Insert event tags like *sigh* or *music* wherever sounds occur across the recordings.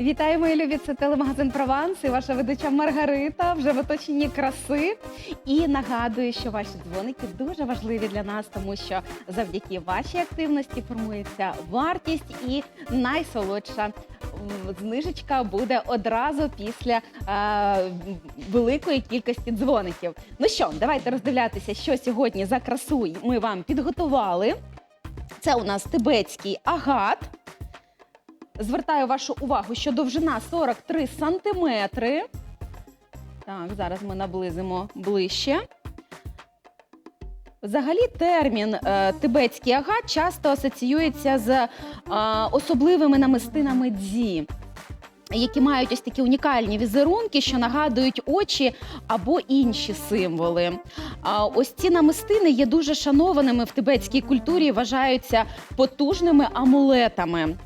Вітаю, мої любі! Це телемагазин Прованс і ваша ведуча Маргарита вже в оточенні краси. І нагадую, що ваші дзвоники дуже важливі для нас, тому що завдяки вашій активності формується вартість і найсолодша знижечка буде одразу після е, великої кількості дзвоників. Ну що, давайте роздивлятися, що сьогодні за красу ми вам підготували. Це у нас тибетський агат. Звертаю вашу увагу, що довжина 43 сантиметри. Так, зараз ми наблизимо ближче. Взагалі, термін е, тибетський агат часто асоціюється з е, особливими намистинами дзі, які мають ось такі унікальні візерунки, що нагадують очі або інші символи. А ось ці намистини є дуже шанованими в тибетській культурі, вважаються потужними амулетами.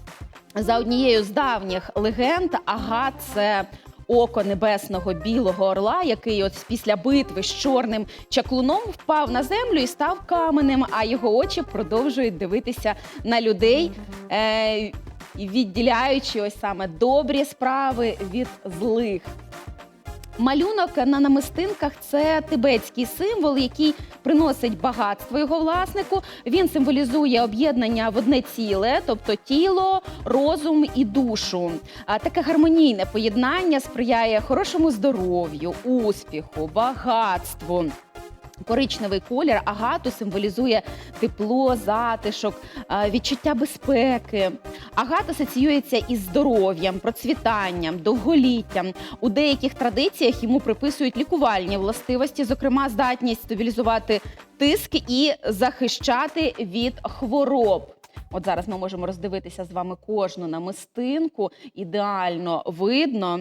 За однією з давніх легенд, ага, це око небесного білого орла, який от після битви з чорним чаклуном впав на землю і став каменем, а його очі продовжують дивитися на людей. Е- Відділяючи ось саме добрі справи від злих. Малюнок на намистинках це тибетський символ, який приносить багатство його власнику. Він символізує об'єднання в одне ціле, тобто тіло, розум і душу. А таке гармонійне поєднання сприяє хорошому здоров'ю, успіху, багатству. Коричневий колір агату символізує тепло, затишок, відчуття безпеки. Агат асоціюється із здоров'ям, процвітанням, довголіттям. У деяких традиціях йому приписують лікувальні властивості, зокрема, здатність стабілізувати тиск і захищати від хвороб. От зараз ми можемо роздивитися з вами кожну намистинку. Ідеально видно.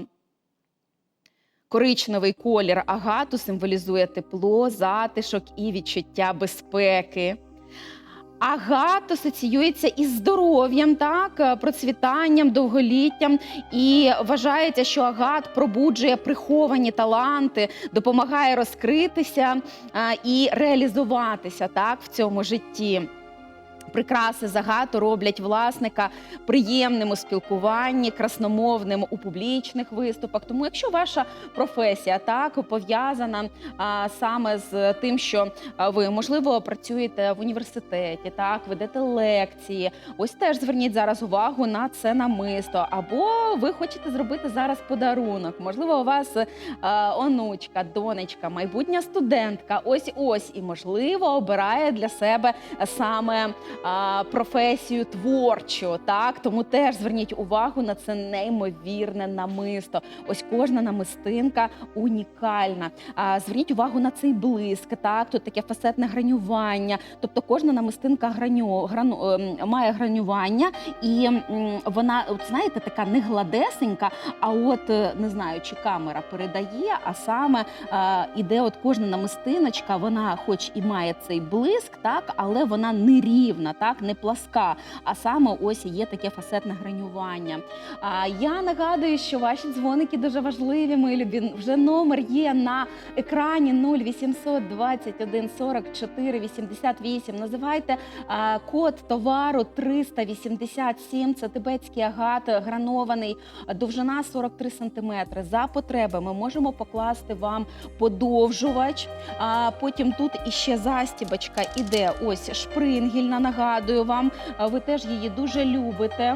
Коричневий колір агату символізує тепло, затишок і відчуття безпеки. Агат асоціюється із здоров'ям, так, е, процвітанням, довголіттям. І вважається, що агат пробуджує приховані таланти, допомагає розкритися е, і реалізуватися так, в цьому житті. Прикраси з агату роблять власника приємним у спілкуванні, красномовним у публічних виступах. Тому, якщо ваша професія так пов'язана саме з тим, що ви можливо працюєте в університеті, так ведете лекції, ось теж зверніть зараз увагу на це намисто. Або ви хочете зробити зараз подарунок. Можливо, у вас а, онучка, донечка, майбутня студентка. Ось ось і можливо обирає для себе саме професію творчу. Так тому теж зверніть увагу на це неймовірне намисто. Ось кожна намистинка унікальна. Зверніть увагу на цей блиск. Так, тут таке фасетне гранювання. Тобто кожна намистинка граню, грану, ем, має гранювання, і вона, от знаєте, така не гладесенька, а от е, не знаю, чи камера передає, а саме е, іде от кожна намистиночка, вона, хоч і має цей блиск, так, але вона не рівна, так, не пласка. А саме ось є таке фасетне гранювання. А, я нагадую, що ваші дзвоники дуже важливі, мої любі. Вже номер є на екрані 0800 21 44 88. Називайте а, код товару 387. Це тибетський агат гранований, довжина 43 сантиметри. За потреби ми можемо покласти вам подовжувач. А потім тут іще застібочка іде. Ось шпрингільна. Нагадую вам, ви теж її дуже любите.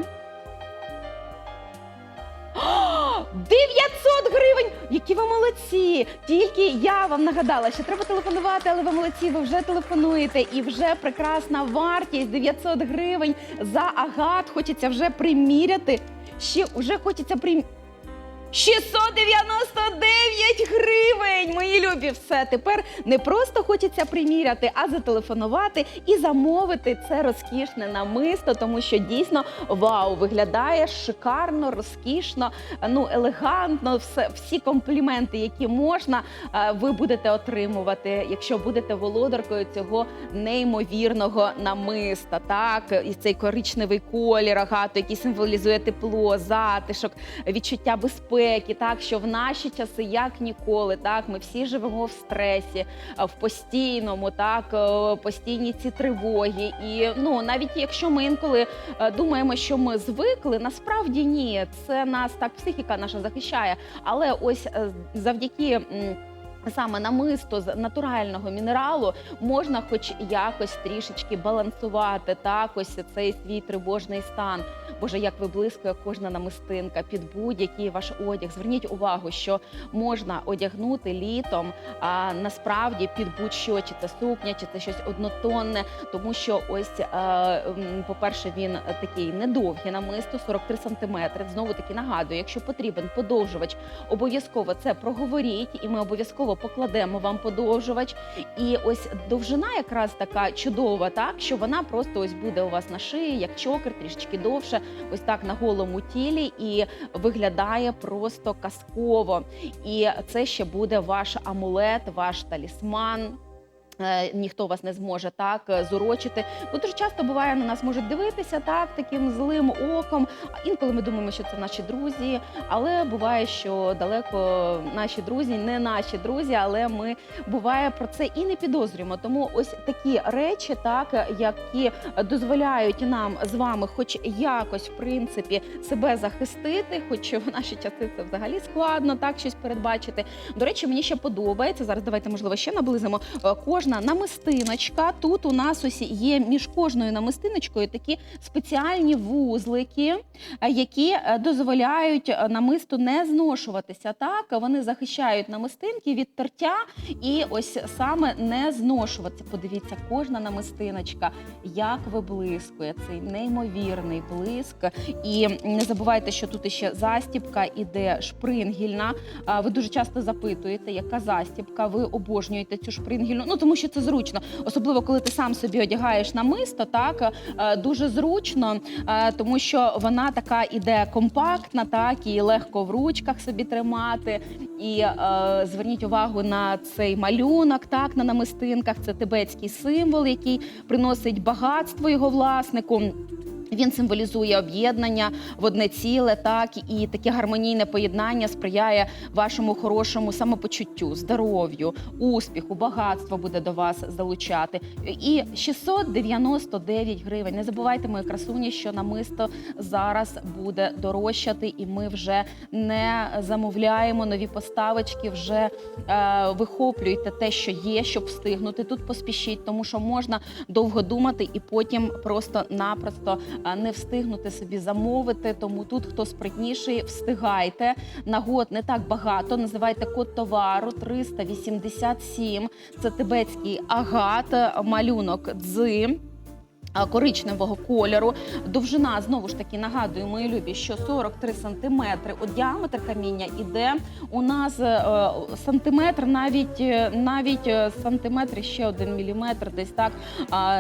*gasps* 900 гривень! Які ви молодці! Тільки я вам нагадала, що треба телефонувати, але ви молодці, ви вже телефонуєте і вже прекрасна вартість 900 гривень за агат. Хочеться вже приміряти. Ще вже хочеться приміряти. 699 гривень! Мої любі, все тепер не просто хочеться приміряти, а зателефонувати і замовити це розкішне намисто, тому що дійсно вау, виглядає шикарно, розкішно, ну елегантно. Все, всі компліменти, які можна, е, ви будете отримувати, якщо будете володаркою цього неймовірного намиста. Так, і цей коричневий колір агату, який символізує тепло, затишок, відчуття безпеки безпеки, так що в наші часи як ніколи, так ми всі живемо в стресі, в постійному, так е, постійні ці тривоги. І ну навіть якщо ми інколи е, думаємо, що ми звикли, насправді ні, це нас так психіка наша захищає. Але ось е, завдяки. Саме намисто з натурального мінералу можна, хоч якось трішечки балансувати так, ось цей свій тривожний стан. Боже, як виблискує кожна намистинка під будь-який ваш одяг. Зверніть увагу, що можна одягнути літом, а насправді під будь-що, чи це сукня, чи це щось однотонне, тому що ось, е, по-перше, він такий недовгий намисто, 43 сантиметри. Знову таки нагадую, якщо потрібен подовжувач, обов'язково це проговоріть, і ми обов'язково покладемо вам подовжувач. І ось довжина якраз така чудова, так що вона просто ось буде у вас на шиї, як чокер, трішечки довше, ось так на голому тілі, і виглядає просто казково. І це ще буде ваш амулет, ваш талісман. Е, Ніхто вас не зможе так е, зурочити. Бо дуже часто буває на нас можуть дивитися так таким злим оком. А інколи ми думаємо, що це наші друзі. Але буває, що далеко наші друзі, не наші друзі, але ми буває про це і не підозрюємо. Тому ось такі речі, так які дозволяють нам з вами, хоч якось в принципі себе захистити, хоч в наші часи це взагалі складно, так щось передбачити. До речі, мені ще подобається зараз. Давайте можливо ще наблизимо. Е, Кожна намистиночка. Тут у нас ось є між кожною намистиночкою такі спеціальні вузлики, е, які е, дозволяють е, намисту не зношуватися. Так вони захищають намистинки від тертя і ось саме не зношуватися. Подивіться, кожна намистиночка, як виблискує цей неймовірний блиск. І не забувайте, що тут ще застібка іде шпрингільна. Ви дуже часто запитуєте, яка застібка, ви обожнюєте цю шпрингільну. Ну тому що це зручно, особливо коли ти сам собі одягаєш намисто, так е, дуже зручно, е, тому що вона така іде компактна, так і легко в ручках собі тримати. І е, зверніть увагу на цей малюнок, так на намистинках. Це тибетський символ, який приносить багатство його власнику. Він символізує об'єднання в одне ціле, так і таке гармонійне поєднання сприяє вашому хорошому самопочуттю, здоров'ю, успіху, багатство буде до вас залучати. І 699 гривень. Не забувайте, мої красуні, що намисто зараз буде дорожчати, і ми вже не замовляємо нові поставочки. Вже е, вихоплюйте те, що є, щоб встигнути. Тут поспішіть, тому що можна довго думати і потім просто-напросто не встигнути собі замовити. Тому тут хто спритніший, встигайте. Нагод не так багато. Називайте код товару 387. Це тибетський агат, малюнок дзи. Коричневого кольору, довжина знову ж таки нагадую, мої любі, що 43 сантиметри. От діаметр каміння іде у нас е, сантиметр, навіть е, навіть е, сантиметр ще один міліметр, десь так.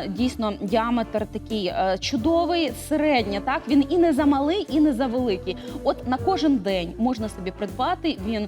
Дійсно, діаметр такий е, чудовий, середній. Так він і не замалий, і не завеликий. От на кожен день можна собі придбати. Він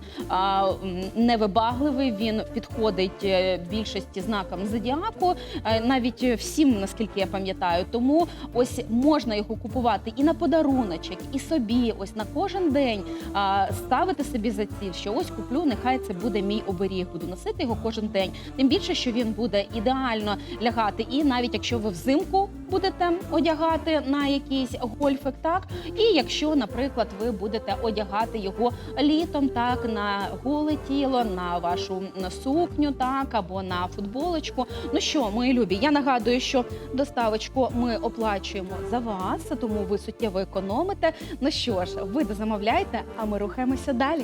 невибагливий, він підходить е, більшості знакам зодіаку, е, навіть всім, наскільки я пам'ятаю. Тому ось можна його купувати і на подаруночок, і собі. Ось на кожен день а, ставити собі за ціль, що ось куплю, нехай це буде мій оберіг. Буду носити його кожен день. Тим більше, що він буде ідеально лягати, і навіть якщо ви взимку будете одягати на якийсь гольфик, так і якщо, наприклад, ви будете одягати його літом, так на голе тіло, на вашу сукню, так або на футболочку. Ну що, мої любі, я нагадую, що доставочку ми оплачуємо за вас, тому ви суттєво економите. Ну що ж, ви дозамовляйте, а ми рухаємося далі.